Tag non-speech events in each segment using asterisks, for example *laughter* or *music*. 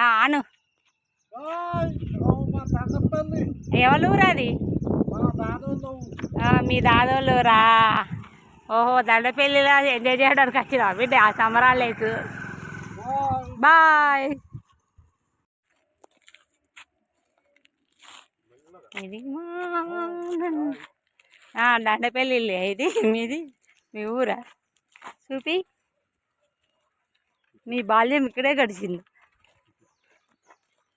ఆ, అను ఓయ్, ఓ మా దాదోళ్ళు రా ఓహో దండపల్లిలో ఎంజాయ్ చేయడానికి వచ్చిన బిడ్డ? ఆ సంబరాలు బాయ్. ఇది దండపల్లి ఇది మీది మీ ఊరా? చూపి. మీ బాల్యం ఇక్కడే గడిచింది టిటిటిటిటిన్. మా ఇల్లు ఆ.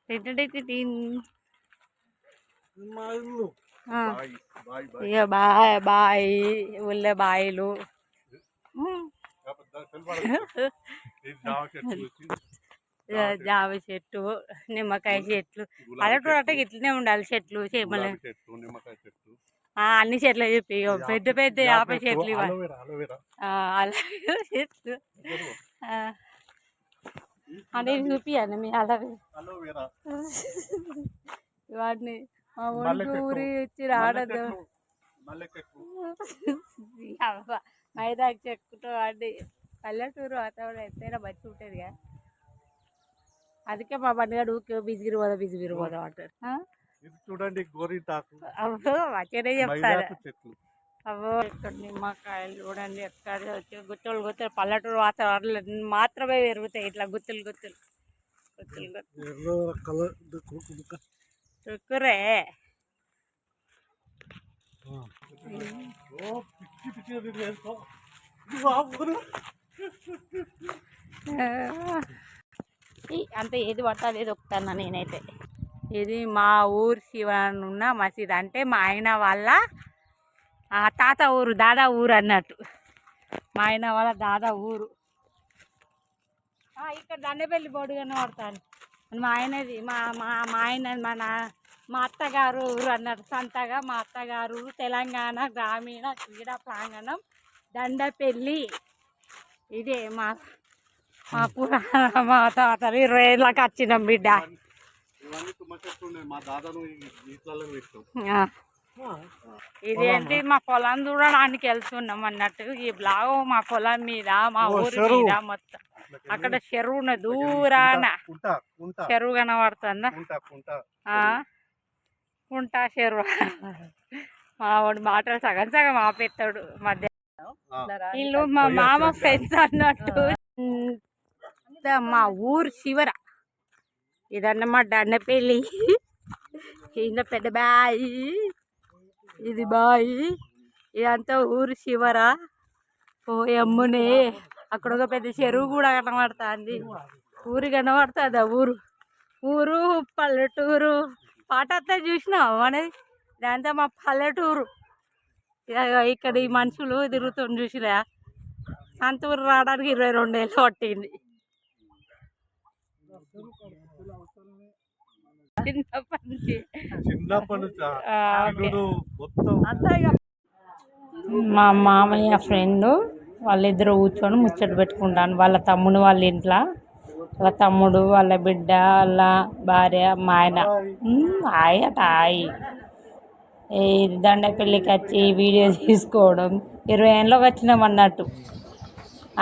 ఇక బాయ్ బాయ్ ఊళ్ళో బాయిలు. *laughs* జామ చెట్టు నిమ్మకాయ చెట్లు. పల్లెటూరు అంటే ఇట్లనే ఉండాలి చెట్లు చేమలు చెట్టు నిమ్మకాయ చెట్టు. ఆ, అన్ని చెట్లు చెప్పి. ఇగో పెద్ద పెద్ద యాప చెట్లు ఇవ్వాలి. చెట్లు. ఆ. అంటే చూపియండి మీ అలోవెరా వాటిని మా చెట్టు. ఊరి ఇచ్చి మల్లె చెట్టు మైదాకు చెక్కుతూ వాడి పల్లెటూరు వాతావరణం ఎంతైనా ఉంటుంది కదా. అందుకే మా బండిగాడు ఊకే బిజిగిరి పోదా బిజిగిరి పోదా అంటారు చూడండి గోరింటాకు. అబ్బో మంచిగానే చెప్తారు అబ్బో ఇక్కడ నిమ్మకాయలు చూడండి ఎక్కడ వచ్చి గుత్తలు గుత్తలు పల్లెటూరు వాతావరణం మాత్రమే పెరుగుతాయి ఇట్లా గుత్తులు గుత్తులు. చుక్కురే అంత ఏది పట్టాలి ఏది ఒప్పుతాను నేనైతే. ఇది మా ఊరు శివనున్న మసీద్. అంటే మా ఆయన వాళ్ళ తాత ఊరు దాదా ఊరు అన్నట్టు. మా ఆయన వాళ్ళ దాదా ఊరు. ఇక్కడ దండపల్లి బోర్డు కనబడతాను మా ఆయనది మా మా మా ఆయన మన మా అత్తగారు ఊరు అన్నారు సంతగా మా అత్తగారు తెలంగాణ గ్రామీణ క్రీడా ప్రాంగణం దండపల్లి. ఇదే మా మా పురాణ *laughs* మా తాతలు ఇరవై ఏళ్ళకి వచ్చినాం బిడ్డ. మా దాదాను. ఇదేంటి మా పొలం చూడడానికి వెళ్తున్నాం అన్నట్టు. ఈ బ్లాగ్ మా పొలం మీద మా ఊరి. మీద మొత్తం. అక్కడ చెరువు ఉన్నది దూరాన. చెరువు కనబడుతుందా? ఉంటా చెరువు. మా వాడు మాటలు సగం సగం ఆపేస్తాడు మధ్య వీళ్ళు మా మామ ఫ్రెండ్స్ అన్నట్టు. మా ఊరు శివర. ఇదన్నమాట దండపల్లి. కింద పెద్ద బాయి. ఇది బాయి. ఇదంతా ఊరు శివర ఓ అమ్మునే అక్కడ ఒక పెద్ద చెరువు కూడా కనబడుతుంది. ఊరు కనబడుతుంది ఆ ఊరు? ఊరు పల్లెటూరు. పాట అంతా చూసినావు అనేది దాంతో మా పల్లెటూరు. ఇక్కడ ఈ మనుషులు తిరుగుతుంది చూసిరా సంతూరు రావడానికి ఇరవై రెండు ఏళ్ళు పట్టింది. చిన్నప్పటి నుంచి మా మామయ్య ఫ్రెండ్ వాళ్ళిద్దరు కూర్చొని ముచ్చట పెట్టుకుంటాను. వాళ్ళ తమ్ముడు వాళ్ళ ఇంట్లో వాళ్ళ తమ్ముడు వాళ్ళ బిడ్డ వాళ్ళ భార్య మా ఆయన. హాయ్ ఈ దండ పెళ్ళికి వచ్చి వీడియో తీసుకోవడం ఇరవై ఏళ్ళకి వచ్చినాం అన్నట్టు.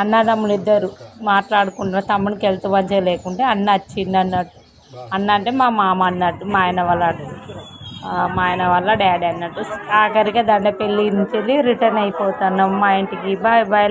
అన్నదమ్ములు ఇద్దరు మాట్లాడుకుంటారు తమ్ముడికి వెళ్తూ మంచిగా లేకుంటే అన్న వచ్చింది అన్నట్టు. అన్న అంటే మా మామ అన్నట్టు మా ఆయన వాళ్ళ మా ఆయన వాళ్ళ డాడీ అన్నట్టు. ఆఖరిగా దండపల్లి నుంచి వెళ్ళి రిటర్న్ అయిపోతున్నాం మా ఇంటికి. Bye bye.